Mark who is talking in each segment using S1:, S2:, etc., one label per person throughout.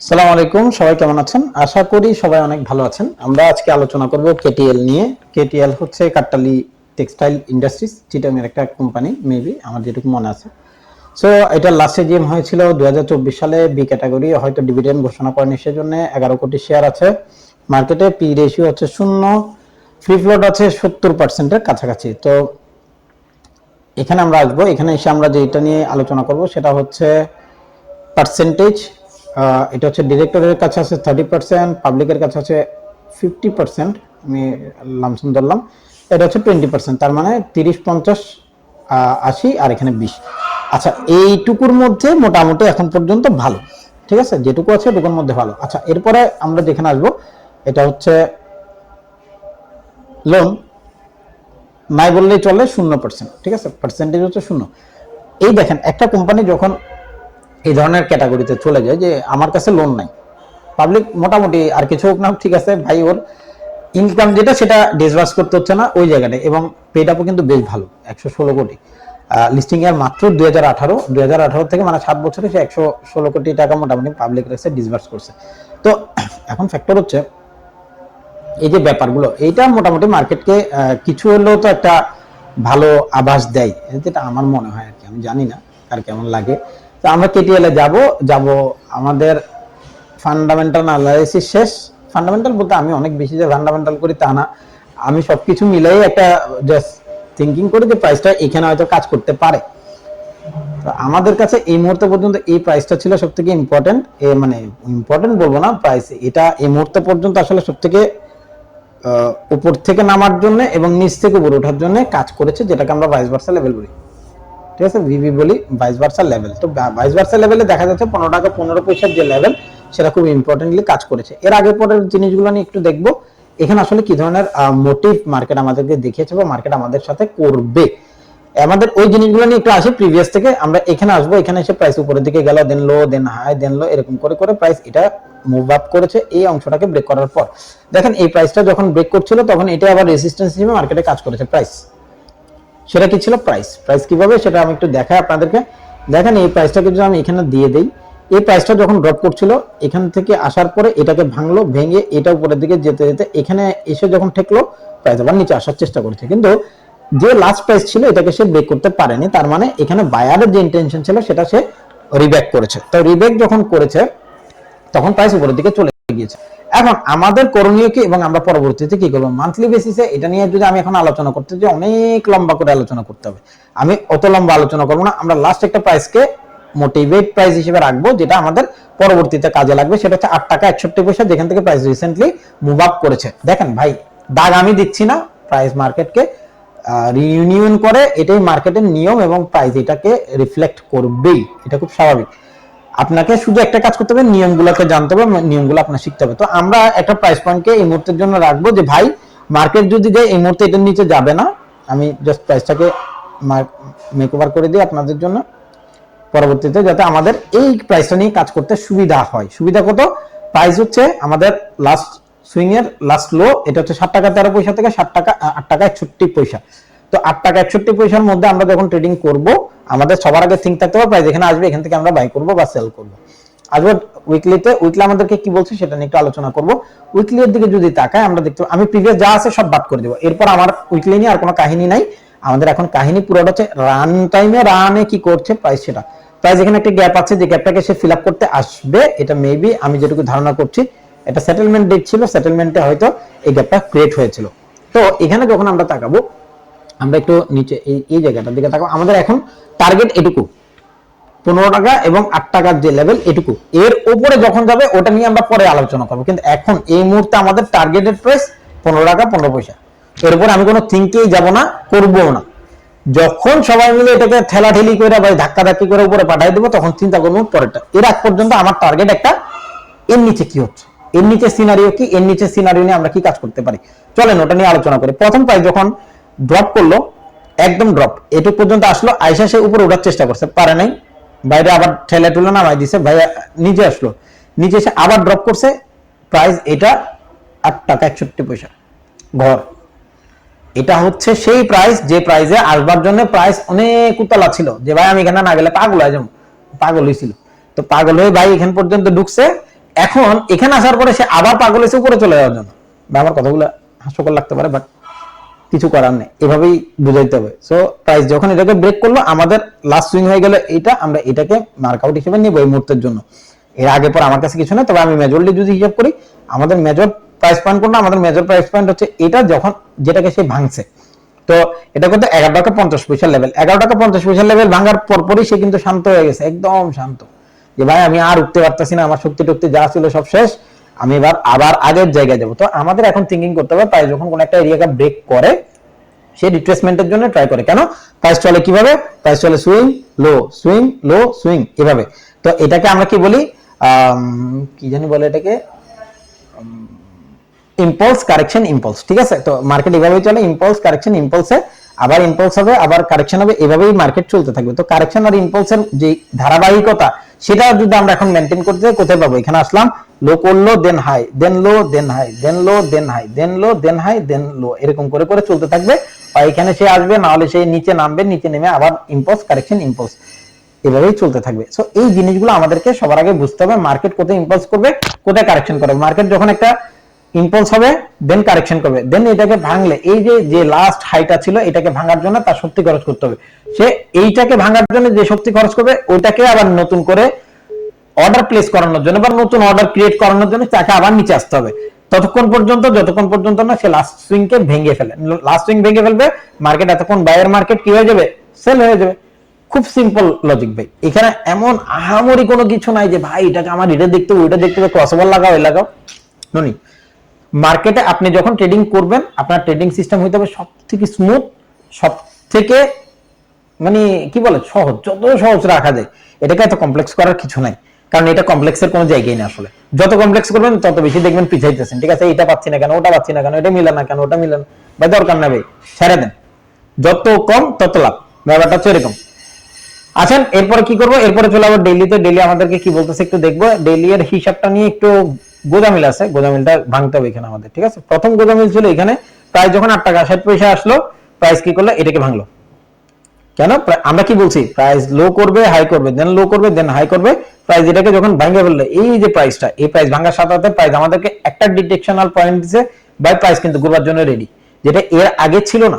S1: সালাম আলাইকুম, সবাই কেমন আছেন? আশা করি সবাই অনেক ভালো আছেন। আমরা আজকে আলোচনা করব কেটিএল নিয়ে। কেটিএল হচ্ছে কাট্টালি টেক্সটাইল ইন্ডাস্ট্রিজ চিটাংয়ের একটা কোম্পানি মেবি আমার যেটুকু মনে আছে। সো এটা লাস্টে জিএম হয়েছিল দু সালে বি ক্যাটাগরি হয়তো ডিভিডেন্ড ঘোষণা করেনি, সেজন্য এগারো কোটি শেয়ার আছে। মার্কেটে পি রেশিও হচ্ছে শূন্য ফ্রি ফ্লোট আছে সত্তর পার্সেন্টের কাছাকাছি। তো, এখানে আমরা আসব। এখানে এসে আমরা যেটা নিয়ে আলোচনা করব, সেটা হচ্ছে পার্সেন্টেজ এটা হচ্ছে ডিরেক্টরের কাছে আছে থার্টি পার্সেন্ট পাবলিকের কাছে আছে ফিফটি পার্সেন্ট আমি লামসুম ধরলাম। এটা হচ্ছে টোয়েন্টি পার্সেন্ট তার মানে তিরিশ, পঞ্চাশ আশি আর এখানে বিশ। আচ্ছা এইটুকুর মধ্যে মোটামুটি এখন পর্যন্ত ভালো, ঠিক আছে? যেটুকু আছে এটুকুর মধ্যে ভালো। আচ্ছা এরপরে আমরা যেখানে আসব, এটা হচ্ছে লোন নাই বললেই চলে শূন্য পার্সেন্ট ঠিক আছে? পার্সেন্টেজ হচ্ছে শূন্য। এই দেখেন, একটা কোম্পানি যখন এই ধরনের ক্যাটাগরিতে চলে যায় যে আমার কাছে লোন নাই। পাবলিক মোটামুটি আর কিছু হোক না ঠিক আছে, ভাই ওর ইনকাম যেটা সেটা ডিসবার্স করতে হচ্ছে না ওই জায়গাটায় এবং পেড আপও কিন্তু বেশ ভালো, একশো ষোলো কোটি। লিস্টিং এর মাত্র দুই হাজার আঠারো, দুই হাজার আঠারো থেকে মানে সাত বছরে সে একশো ষোলো কোটি টাকা মোটামুটি পাবলিক কাছে ডিসবার্স করছে। তো এখন ফ্যাক্টর হচ্ছে এই যে ব্যাপারগুলো, এইটা মোটামুটি মার্কেটকে কিছু হলেও তো একটা ভালো আভাস দেয়। যেটা আমার মনে হয় আর কি, আমি জানি না আর কেমন লাগে। তো আমরা কেটিএল এ যাব যাব আমাদের ফান্ডামেন্টাল অ্যানালাইসিস শেষ। ফান্ডামেন্টাল বলতে আমি অনেক বেশি যে ফান্ডামেন্টাল করি তা না। আমি সবকিছু মিলাই একটা জাস্ট থিঙ্কিং করি যে প্রাইসটা এখানে হয়তো কাজ করতে পারে। তো আমাদের কাছে এই মুহূর্তে পর্যন্ত এই প্রাইসটা ছিল সব থেকে ইম্পর্টেন্ট মানে ইম্পর্টেন্ট বলব না প্রাইস এটা এই মুহূর্তে পর্যন্ত আসলে সব থেকে উপর থেকে নামার জন্য এবং নিচ থেকে উপরে ওঠার জন্য কাজ করেছে, যেটাকে আমরা ভাইস ভার্সা লেভেল বলি। ঠিক আছে ভিভি বলি ভাইস ভার্সা লেভেল তো ভাইস ভার্সা লেভেলে দেখা যাচ্ছে পনেরো টাকা, পনেরো পয়সার যে লেভেল সেটা খুব ইম্পর্টেন্টলি কাজ করেছে। এর আগে পরের জিনিসগুলো নিয়ে একটু দেখব। এখানে আসলে কি ধরনের মোটিভ মার্কেট আমাদেরকে দেখিয়েছে বা মার্কেট আমাদের সাথে করবে। আমাদের ওই জিনিসগুলো নিয়ে একটু আসি প্রিভিয়াস থেকে। আমরা এখানে আসব, এখানে এসে প্রাইস উপরের দিকে গেল দেন low then high then low এরকম করে করে প্রাইস এটা মুভ আপ করেছে, এই অংশটাকে ব্রেক করার পর। দেখেন, এই প্রাইসটা যখন ব্রেক করছিল, তখন এটা আবার রেজিস্ট্যান্স হিসেবে মার্কেটে কাজ করেছে প্রাইস সেটা কি ছিল? প্রাইস প্রাইস কীভাবে? সেটা আমি একটু দেখাই আপনাদেরকে। দেখেন, এই প্রাইসটাকে যদি আমি এখানে দিয়ে দেই। এই প্রাইসটা যখন ড্রপ করছিল, এখান থেকে আসার পরে এটাকে ভাঙলো, ভেঙে এটা উপরের দিকে যেতে যেতে এখানে এসে যখন ঠেকলো প্রাইস আবার নিচে আসার চেষ্টা করেছে। কিন্তু যে লাস্ট প্রাইস ছিল, এটাকে সে ব্রেক করতে পারেনি। তার মানে এখানে বায়ারের যে ইন্টেনশন ছিল, সেটা সে রিব্যাক করেছে। তো রিব্যাক যখন করেছে, তখন প্রাইস উপরের দিকে চলে গিয়েছে। এখন আমাদের করণীয় কি? এবং আমরা পরবর্তীতে কি করব? মান্থলি বেসিসে এটা নিয়ে যদি আমি এখন আলোচনা করতে যাই, অনেক লম্বা করে আলোচনা করতে হবে। আমি অত লম্বা আলোচনা করব না। আমরা লাস্ট একটা প্রাইসকে মোটিভেট প্রাইস হিসেবে রাখব, যেটা আমাদের পরবর্তীতে কাজে লাগবে। সেটা হচ্ছে আট টাকা একষট্টি পয়সা, যেখান থেকে প্রাইস রিসেন্টলি মুভ আপ করেছে। দেখেন ভাই, দাগ আমি দিচ্ছি না। প্রাইস মার্কেটকে রিইউনিয়ন করে এটাই মার্কেটের নিয়ম এবং প্রাইস এটাকে রিফ্লেক্ট করবেই। এটা খুব স্বাভাবিক। আপনাকে শুধু একটা কাজ করতে হবে, নিয়মগুলোকে জানতে হবে, নিয়মগুলো আপনার শিখতে হবে। তো আমরা একটা প্রাইস পয়েন্টকে এই মুহূর্তের জন্য রাখব যে, ভাই মার্কেট যদি যায়, এই মুহূর্তে এটার নিচে যাবে না। আমি জাস্ট প্রাইসটাকে মেক ওভার করে দিই আপনাদের জন্য। পরবর্তীতে যাতে আমাদের এই প্রাইসটা নিয়ে কাজ করতে সুবিধা হয়। সুবিধা কত? প্রাইস হচ্ছে আমাদের লাস্ট সুইং এর লাস্ট লো এটা হচ্ছে ষাট টাকা তেরো পয়সা থেকে ষাট টাকা আট টাকা একষট্টি পয়সা। তো আট টাকা একষট্টি পয়সার মধ্যে আমরা যখন ট্রেডিং করব, আমাদের সবার আগে থিঙ্ক থাকতে হবে প্রাইস এখানে আসবে, এখান থেকে আমরা বাই করব বা সেল করব। আসব উইকলিতে উইকলি আমাদেরকে কি বলছে সেটা নিয়ে একটু আলোচনা করব। উইকলি এর দিকে যদি তাকায়, আমরা দেখতে আমি প্রিভিয়াস যা আছে সব বাদ করে দেবো। এরপর আমার উইকলি নিয়ে আর কোনো কাহিনী নাই। আমাদের এখন কাহিনী পুরোটা হচ্ছে রান টাইমে রানে কি করছে প্রাইস সেটা। প্রাইস এখানে একটা গ্যাপ আছে, যে গ্যাপটাকে সে ফিল করতে আসবে, এটা মেবি আমি যেটুকু ধারণা করছি, এটা সেটেলমেন্ট ডেট ছিল সেটেলমেন্টে হয়তো এই গ্যাপটা ক্রিয়েট হয়েছিল। তো এখানে যখন আমরা তাকাবো আমরা একটু নিচে এই জায়গাটার দিকে তাকাবো। আমাদের এখন টার্গেট এটুকু। পনেরো টাকা এবং আট টাকার যে লেভেল এটুকু। এর উপরে যখন যাবে, ওটা নিয়ে আমরা পরে আলোচনা করব। কিন্তু এখন এই মুহূর্তে আমাদের টার্গেটেড প্রাইস পনেরো টাকা, পনেরো পয়সা। এর উপরে আমি কোনো থিঙ্কেই যাব না করব না। যখন সবাই মিলে এটাকে ঠেলাঠেলি করে বা ধাক্কা ধাক্কি করে উপরে পাঠাই দেবো, তখন চিন্তা করব পরেরটা। এর আগ পর্যন্ত আমার টার্গেট একটা, এর নিচে কি হচ্ছে? এর নিচে সিনারিও কি? এর নিচে সিনারিও নিয়ে আমরা কি কাজ করতে পারি? চলেন ওটা নিয়ে আলোচনা করি। প্রথম প্রাইস যখন ড্রপ করল, একদম ড্রপ এটুক পর্যন্ত আসলো, আইসা সে উপরে ওঠার চেষ্টা করছে, পারে নাই। বাইরে আবার ঠেলে টুলে নামাই দিছে ভাই নিচে আসলো। নিচে এসে আবার ড্রপ করছে প্রাইস এটা আট টাকা একষট্টি পয়সা, ঘর। এটা হচ্ছে সেই প্রাইস যে প্রাইসে আসবার জন্য প্রাইস অনেক উতলা ছিল, যে ভাই আমি এখানে না গেলে পাগল হয়ে যাব, পাগল হয়েছিল। তো পাগল হয়ে ভাই এখান পর্যন্ত ঢুকছে, এখন এখানে আসার পরে সে আবার পাগল এসে উপরে চলে যাওয়ার জন্য। বা আমার কথাগুলো হাস্যকর লাগতে পারে বাট কিছু করার নেই। এভাবেই বুঝাইতে হবে। সো প্রাইস যখন এটাকে ব্রেক করল, আমাদের লাস্ট সুইং হয়ে গেল এটা, আমরা এটাকে মার্কআউট হিসেবে নিব এই মুহূর্তের জন্য। এর আগে পর আমার কাছে কিছু না তবে আমি মেজরলি যদি হিসাব করি, আমাদের মেজর প্রাইস পয়েন্ট কোনটা আমাদের মেজর প্রাইস পয়েন্ট হচ্ছে এটা যখন যেটাকে সে ভাঙছে। তো এটা কিন্তু এগারো টাকা পঞ্চাশ পয়সা লেভেল এগারো টাকা পঞ্চাশ পয়সা লেভেল ভাঙার পরপরই সে কিন্তু শান্ত হয়ে গেছে, একদম শান্ত। যে ভাই, আমি আর উঠতে পারতেছি না, আমার শক্তি টক্তি যা ছিল সব শেষ। আমি এবার আবার আগের জায়গায় যাব। তো আমাদের এখন থিঙ্কিং করতে হবে প্রায় যখন কোন একটা এরিয়াকে ব্রেক করে, সে রিট্রেসমেন্টের জন্য ট্রাই করে। কেন? প্রাইস চলে কীভাবে? প্রাইস চলে swing low swing low swing এভাবে। তো এটাকে আমরা কি বলি? কি জানি বলে এটাকে? ইম্পালস কারেকশন ইম্পালস ঠিক আছে? তো মার্কেট এভাবেই চলে ইম্পালস কারেকশন ইম্পালসে আবার ইম্পালস হবে, আবার কারেকশন হবে, এভাবেই মার্কেট চলতে থাকবে। তো কারেকশন আর ইম্পালসের যে ধারাবাহিকতা সেটা যদি আমরা এখন মেনটেন করতে কোথায় পাবো? এখানে আসলাম লো করল then high then low then high then low then high then low then high then low এরকম করে করে চলতে থাকবে। বা এখানে সে আসবে, না হলে সে নিচে নামবে, নিচে নেমে আবার ইম্পালস কারেকশন ইম্পালস এভাবেই চলতে থাকবে। সো এই জিনিসগুলো আমাদেরকে সবার আগে বুঝতে হবে মার্কেট কোথায় ইম্পালস করবে, কোথায় কারেকশন করবে। মার্কেট যখন একটা ইম্পালস হবে দেন কারেকশন করবে। দেন এটাকে ভাঙলে, এই যে যে লাস্ট হাইটা ছিল, এটাকে ভাঙার জন্য তার শক্তি খরচ করতে হবে। সে এইটাকে ভাঙার জন্য যে শক্তি খরচ করবে ওইটাকে আবার নতুন করে অর্ডার প্লেস করানোর জন্য বা নতুন অর্ডার ক্রিয়েট করানোর জন্য তাকে আবার নিচে আসতে হবে। ততক্ষণ পর্যন্ত, যতক্ষণ পর্যন্ত না সে লাস্ট সুইং কে ভেঙে ফেলে। লাস্ট সুইং ভেঙে ফেলবে মার্কেট এতক্ষণ বায়ার মার্কেট কি হয়ে যাবে? সেল হয়ে যাবে। খুব সিম্পল লজিক ভাই। এখানে এমন আহামরি কোনো কিছু নাই যে, ভাই, এটাকে আমার এটা দেখতে ওইটা দেখতে হবে ক্রসওভার লাগাও, এ লাগাও। ননি। মার্কেটে আপনি যখন ট্রেডিং করবেন, আপনার ট্রেডিং সিস্টেম হইতে হবে সব থেকে স্মুথ সব থেকে মানে কি বলে, সহজ, যত সহজ রাখা যায়। এটাকে এত কমপ্লেক্স করার কিছু নাই। কারণ এটা কমপ্লেক্সের কোনো জায়গায় নেই আসলে। যত কমপ্লেক্স করবেন, তত বেশি দেখবেন পিছাইতেছেন। ঠিক আছে এটা পাচ্ছি না কেন, ওটা পাচ্ছি না কেন, এটা মিলে না কেন, ওটা মিলে না। ভাই, দরকার না ভাই, ছেড়ে দেন। যত কম, তত লাভ। ব্যাপারটা হচ্ছে এরকম। আছেন এরপরে কি করব? এরপরে চলে আবার ডেইলিতে ডেইলি আমাদেরকে কি বলতেছে একটু দেখব। ডেইলি এর হিসাবটা নিয়ে একটু গোদামিল আছে। গোদামিলটা ভাঙতে হবে এখানে আমাদের। ঠিক আছে? প্রথম গোদামিল ছিল এখানে। প্রায় যখন আট টাকা, ষাট পয়সা আসলো প্রাইস কি করল? এটাকে ভাঙলো। কেন? আমরা কি বলছি? প্রাইস লো করবে হাই করবে দেন লো করবে দেন হাই করবে। প্রাইস এটাকে যখন ভাঙে ফেলল এই যে প্রাইসটা এই প্রাইস ভাঙার সাথে সাথে প্রাইস আমাদেরকে একটা ডিটেকশনাল পয়েন্ট দিছে বাই প্রাইস কিন্তু ঘুরবার জন্য রেডি যেটা এর আগে ছিল না।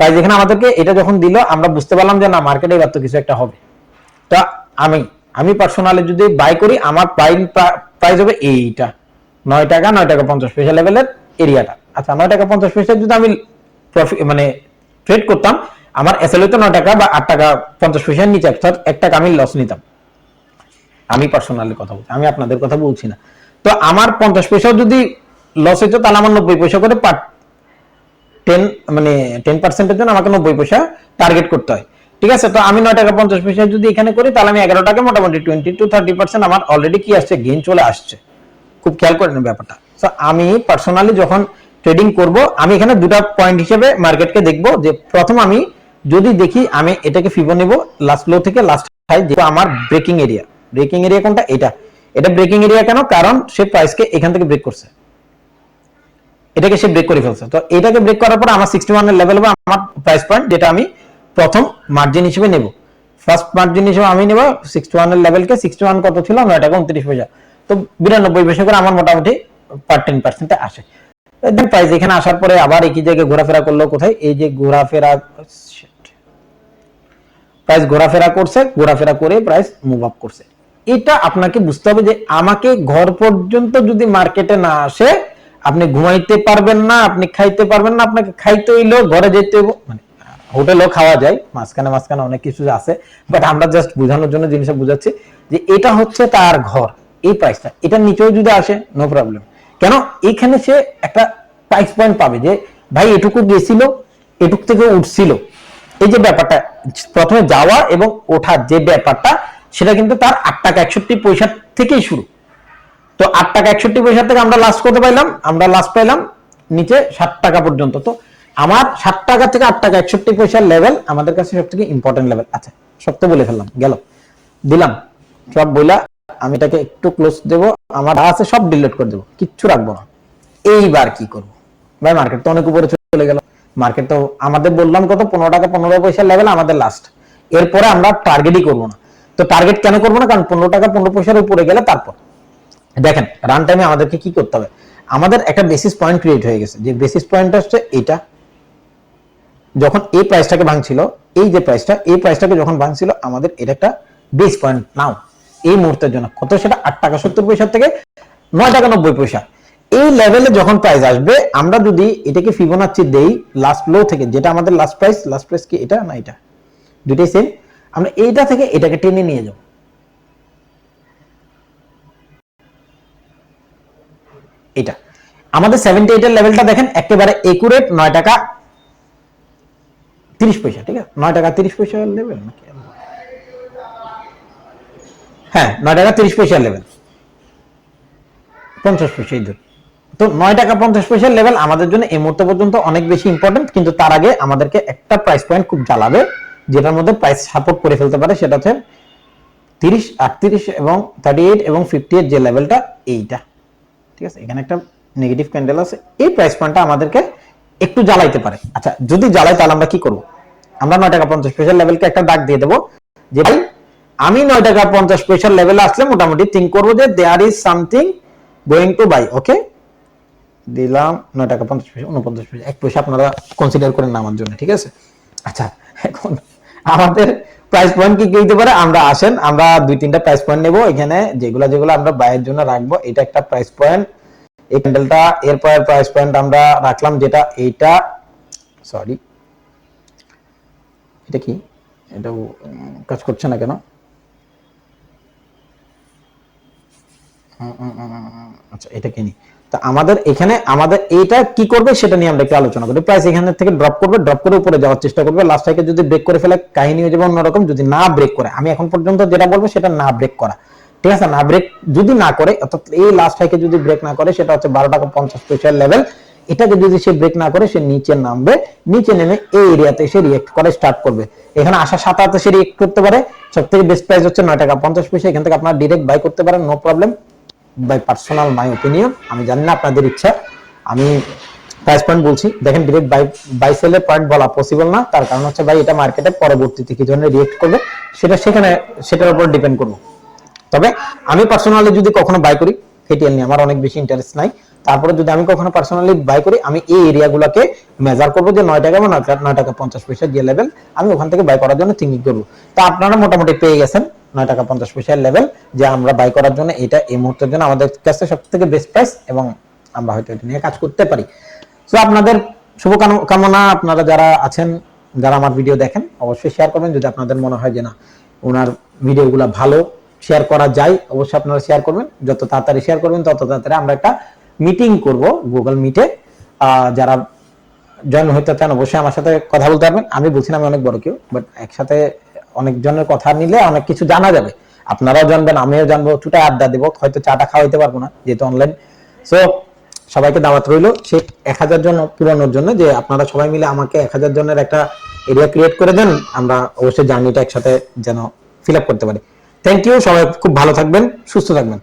S1: প্রাইস এখানে আমাদেরকে এটা যখন দিল, আমরা বুঝতে পারলাম যে না মার্কেটে এবার তো কিছু একটা হবে। তো আমি আমি পার্সোনালি যদি বাই করি, আমার প্রাইস প্রাইস হবে এইটা, নয় টাকা নয় টাকা পঞ্চাশ পয়সা লেভেলের এরিয়াটা আচ্ছা নয় টাকা পঞ্চাশ পয়সা যদি আমি মানে ট্রেড করতাম আমার এসএলএ তো নয় টাকা বা আট টাকা, পঞ্চাশ পয়সার নিচে, অর্থাৎ এক টাকা আমি লস নিতাম। আমি পার্সোনালি কথা বলছি, আমি আপনাদের কথা বলছি না। তো আমার পঞ্চাশ পয়সাও যদি লস হইতো, তাহলে আমার নব্বই পয়সা করে পার টেন মানে টেন পার্সেন্টের জন্য আমাকে নব্বই পয়সা টার্গেট করতে হয়। ঠিক আছে? তো আমি নয় টাকা, পঞ্চাশ পয়সা যদি এখানে করি, তাহলে আমি এগারো টাকা, মোটামুটি টোয়েন্টি টু থার্টি পার্সেন্ট আমার অলরেডি কি আসছে? গেইন চলে আসছে। খুব খেয়াল করেন ব্যাপারটা। তো আমি পার্সোনালি যখন ট্রেডিং করব, আমি এখানে দুটা পয়েন্ট হিসেবে মার্কেটকে দেখব যে প্রথম আমি যদি দেখি আমি এটাকে ফিবো নেব লাস্ট লো থেকে লাস্ট হাই যে আমার ব্রেকিং এরিয়া ব্রেকিং এরিয়া কোনটা? এটা। এটা ব্রেকিং এরিয়া কেন? কারণ সে প্রাইসকে এখান থেকে ব্রেক করছে। এটাকে সে ব্রেক করে ফেলছে। তো এটাকে ব্রেক করার পর আমার সিক্সটি ওয়ানের লেভেল হবে আমার প্রাইস পয়েন্ট যেটা আমি প্রথম মার্জিন হিসেবে নেব। ফার্স্ট মার্জিন হিসেবে আমি নেব সিক্সটি ওয়ানের লেভেলকে সিক্সটি ওয়ান কত ছিল? নয় টাকা উনত্রিশ পয়সা। তো বিরানব্বই পয়সা করে আমার মোটামুটি পার টেন পার্সেন্টে আসে। দেন প্রাইস এখানে আসার পরে আবার একই জায়গায় ঘোরাফেরা করল কোথায়? এই যে ঘোরাফেরা প্রাইস ঘোরাফেরা করছে, ঘোরাফেরা করে প্রাইস মুভ আপ করছে। এটা আপনাকে বুঝতে হবে যে আমাকে ঘর পর্যন্ত যদি মার্কেটে না আসে, আপনি ঘুমাইতে পারবেন না, আপনি খাইতে পারবেন না, আপনাকে খাইতে হইলেও ঘরে যেতে মানে হোটেলও খাওয়া যায়, মাঝখানে মাঝখানে অনেক কিছু আছে বাট আমরা জাস্ট বোঝানোর জন্য জিনিসটা বুঝাচ্ছি যে এটা হচ্ছে তার ঘর, এই প্রাইসটা এটা নিচেও যদি আসে নো প্রবলেম কেন? এখানে সে একটা প্রাইস পয়েন্ট পাবে যে, ভাই, এটুকু গেছিল, এটুক থেকে উঠছিল। এই যে ব্যাপারটা, প্রথমে যাওয়া এবং ওঠার যে ব্যাপারটা, সেটা কিন্তু তার আট টাকা একষট্টি পয়সা থেকেই শুরু। তো আট টাকা একষট্টি পয়সা থেকে আমরা লাস্ট করতে পাইলাম? আমরা লাস্ট পাইলাম নিচে ষাট টাকা পর্যন্ত। তো আমার ষাট টাকা থেকে আট টাকা একষট্টি পয়সার লেভেল আমাদের কাছে সব থেকে ইম্পর্টেন্ট লেভেল আচ্ছা সব তো বলে ফেললাম, গেল। দিলাম, সব বইলা আমি এটাকে একটু ক্লোজ দেব, আমার আছে সব ডিলিট করে দেবো, কিচ্ছু রাখব না। এইবার কি করব? ভাই মার্কেট তো অনেক উপরে চলে গেল। মার্কেট তো আমাদের বললাম কত? পনেরো টাকা, পনেরো পয়সার লেভেল আমাদের লাস্ট এরপরে আমরা টার্গেটই করব না। তো টার্গেট কেন করব না? কারণ পনেরো টাকা, পনেরো পয়সার উপরে গেলে তারপর। দেখেন রান টাইমে আমাদেরকে কি করতে হবে? আমাদের একটা বেসিস পয়েন্ট ক্রিয়েট হয়ে গেছে। যে বেসিস পয়েন্টটা হচ্ছে এটা। যখন এই প্রাইসটাকে ভাঙছিল, এই যে প্রাইসটা এই প্রাইসটাকে যখন ভাঙছিল, আমাদের এটা একটা বেস পয়েন্ট নাও এই মুহূর্তের জন্য। কত সেটা? আট টাকা, সত্তর পয়সা থেকে নয় টাকা, নব্বই পয়সা। এই লেভেলে যখন প্রাইস আসবে, আমরা যদি এটাকে ফিবোনাচ্ছি দেই লাস্ট লো থেকে, যেটা আমাদের লাস্ট প্রাইস লাস্ট প্রাইস কি এটা না এটা? দুইটাই সেম আমরা এইটা থেকে এটাকে টেনে নিয়ে যাব। এটা আমাদের সেভেন্টি এইটের লেভেলটা দেখেন, একেবারে একুরেট নয় টাকা তিরিশ পয়সা, ঠিক আছে? নয় টাকা তিরিশ পয়সা লেভেল হ্যাঁ নয় টাকা তিরিশ পয়সা লেভেল পঞ্চাশ পয়সা দূর তো নয় টাকা পঞ্চাশ পয়সার লেভেল আমাদের জন্য এই মুহূর্ত পর্যন্ত অনেক বেশি ইম্পর্টেন্ট কিন্তু তার আগে আমাদেরকে একটা প্রাইস পয়েন্ট খুব জ্বালাবে, যেটার মধ্যে প্রাইস সাপোর্ট করে ফেলতে পারে, সেটা হচ্ছে তিরিশ, আটত্রিশ এবং থার্টি এইট এবং ফিফটি এইট যে লেভেলটা এইটা। ঠিক আছে? এখানে একটা নেগেটিভ ক্যান্ডেল আছে। এই প্রাইস পয়েন্টটা আমাদেরকে একটু জ্বালাইতে পারে। আচ্ছা যদি জ্বালাই তাহলে আমরা কি করব? আমরা নয় টাকা পঞ্চাশ পয়সার লেভেলকে একটা দাগ দিয়ে দেবো, যে ভাই, আমি নয় টাকা পঞ্চাশ পয়সার লেভেলে আসলে মোটামুটি থিঙ্ক করব যে there is something going to buy okay দিলাম নয় টাকা পঞ্চাশ পয়সা, উনপঞ্চাশ পয়সা, এক পয়সা আপনারা কনসিডার করেন না আমার জন্য, ঠিক আছে? আচ্ছা এখন আমাদের প্রাইস পয়েন্ট কি কি হতে পারে? আমরা আসেন, আমরা দুই তিনটা প্রাইস পয়েন্ট নেব। এখানে যেগুলো যেগুলো আমরা বাইয়ের জন্য রাখব, এটা একটা প্রাইস পয়েন্ট এই ক্যান্ডেলটা এরপর প্রাইস পয়েন্ট আমরা রাখলাম যেটা এইটা সরি এটা কি? এটা কাজ করছে না কেন? আচ্ছা এটা কিনি। তা আমাদের এখানে আমাদের এইটা কি করবে সেটা নিয়ে আমরা একটু আলোচনা করি। প্রাইস এখান থেকে ড্রপ করবে ড্রপ করে উপরে যাওয়ার চেষ্টা করবে। লাস্ট টাইকে যদি ব্রেক করে ফেলে, কাহিনী হয়ে যাবে অন্যরকম। যদি না ব্রেক করে, আমি এখন পর্যন্ত যেটা বলব সেটা না ব্রেক করা। ঠিক আছে? না ব্রেক যদি না করে, অর্থাৎ এই লাস্ট হাইকে যদি ব্রেক না করে, সেটা হচ্ছে বারো টাকা পঞ্চাশ পয়সার লেভেল এটাকে যদি সে ব্রেক না করে, সে নিচে নামবে। নিচে নেমে এই এরিয়াতে সে রিয়েক্ট করে স্টার্ট করবে। এখানে সাথে সাথে সে রিয়েক্ট করতে পারে। সব থেকে বেস্ট প্রাইস হচ্ছে নয় টাকা পঞ্চাশ পয়সা। এখান থেকে আপনারা ডিরেক্ট বাই করতে পারেন no problem by personal my opinion আমি জানি না আপনাদের ইচ্ছা। আমি প্রাইস পয়েন্ট বলছি। দেখেন ডিরেক্ট বাই বাই সেলের পয়েন্ট বলা পসিবল না। তার কারণ হচ্ছে ভাই এটা মার্কেটে পরবর্তীতে কি ধরনের রিয়েক্ট করবে, সেটা সেখানে, সেটার উপর ডিপেন্ড করব। তবে আমি পার্সোনালি যদি কখনো বাই করি কেটিএল নিয়ে আমার অনেক বেশি ইন্টারেস্ট নাই। তারপরে যদি আমি কখনো পার্সোনালি বাই করি, আমি এই এরিয়াগুলোকে মেজার করব যে নয় টাকা বা নয় টাকা পঞ্চাশ পয়সা যে লেভেল আমি ওখান থেকে বাই করার জন্য থিঙ্কিং করব। তো আপনারা মোটামুটি পেয়ে গেছেন। নয় টাকা পঞ্চাশ পয়সার লেভেল যে আমরা বাই করার জন্য এটা এই মুহূর্তের জন্য আমাদের কাছে সব থেকে বেস্ট প্রাইস এবং আমরা হয়তো এটা নিয়ে কাজ করতে পারি। তো আপনাদের শুভকামনা, আপনারা যারা আছেন, যারা আমার ভিডিও দেখেন, অবশ্যই শেয়ার করবেন। যদি আপনাদের মনে হয় যে না, ওনার ভিডিওগুলো ভালো শেয়ার করা যায়, অবশ্যই আপনারা শেয়ার করবেন। যত তাড়াতাড়ি শেয়ার করবেন, তত তাড়াতাড়ি আমরা একটা মিটিং করব গুগল মিটে যারা জয়েন হইতে চান, অবশ্যই আমার সাথে কথা বলতে পারবেন। আমি বলছি না আমি অনেক বড় কেউ বাট একসাথে অনেকজনের কথা নিলে অনেক কিছু জানা যাবে। আপনারাও জানবেন, আমিও জানব ছুটে আড্ডা দেবো, হয়তো চাটা খাওয়াইতে পারব না, যেহেতু অনলাইন সো সবাইকে দাওয়াত রইল সে এক হাজার জন পুরানোর জন্য যে আপনারা সবাই মিলে আমাকে এক হাজার জনের একটা এরিয়া ক্রিয়েট করে দেন, আমরা অবশ্যই জার্নিটা একসাথে যেন ফিল আপ করতে পারি। থ্যাংক ইউ সবাই খুব ভালো থাকবেন, সুস্থ থাকবেন।